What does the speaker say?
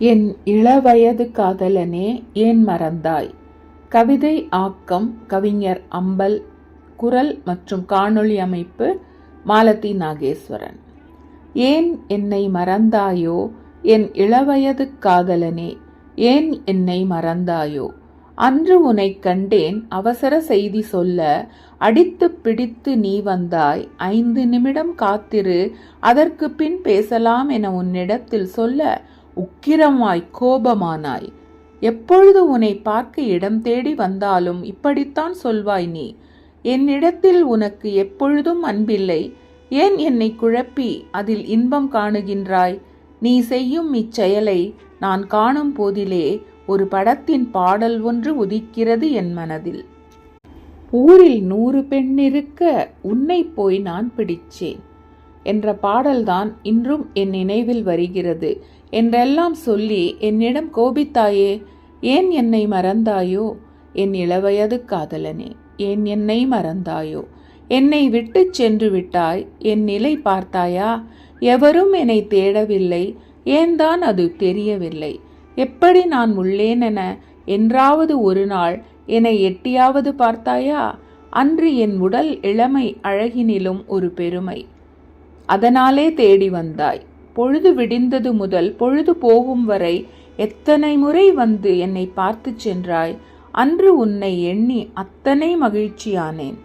என் இளவயது காதலனே ஏன் மறந்தாய்? கவிதை ஆக்கம் கவிஞர் அம்பல் குரல் மற்றும் காணொளி அமைப்பு மாலதி நாகேஸ்வரன். ஏன் என்னை மறந்தாயோ? என் இளவயது காதலனே ஏன் என்னை மறந்தாயோ? அன்று உனை கண்டேன் அவசர செய்தி சொல்ல அடித்து பிடித்து நீ வந்தாய் ஐந்து நிமிடம் காத்திரு அதற்கு பின் பேசலாம் என உன்னிடத்தில் சொல்ல உக்கிரமாய் கோபமானாய். எப்பொழுது உன்னை பார்க்க இடம் தேடி வந்தாலும் இப்படித்தான் சொல்வாய் நீ. என்னிடத்தில் உனக்கு எப்பொழுதும் அன்பில்லை. ஏன் என்னை குழப்பி அதில் இன்பம் காணுகின்றாய்? நீ செய்யும் இச்செயலை நான் காணும் போதிலே ஒரு படத்தின் பாடல் ஒன்று உதிக்கிறது என் மனதில். ஊரில் நூறு பெண் இருக்க உன்னை போய் நான் பிடிச்சேன். என்ற பாடல்தான் இன்றும் என் நினைவில் வருகிறது. என்றெல்லாம் சொல்லி என்னிடம் கோபித்தாயே ஏன் என்னை மறந்தாயோ? என் இளவயது காதலனே ஏன் என்னை மறந்தாயோ? என்னை விட்டுச் சென்று விட்டாய் என் நிலை பார்த்தாயா? எவரும் என்னை தேடவில்லை ஏன்தான் அது தெரியவில்லை? எப்படி நான் உள்ளேன் என என்றாவது ஒரு நாள் என்னை எட்டியாவது பார்த்தாயா? அன்று என் உடல் இளமை அழகினிலும் ஒரு பெருமை. அதனாலே தேடி வந்தாய். பொழுது விடிந்தது முதல் பொழுது போகும் வரை எத்தனை முறை வந்து என்னை பார்த்துச் சென்றாய்? அன்று உன்னை எண்ணி அத்தனை மகிழ்ச்சியானேன்.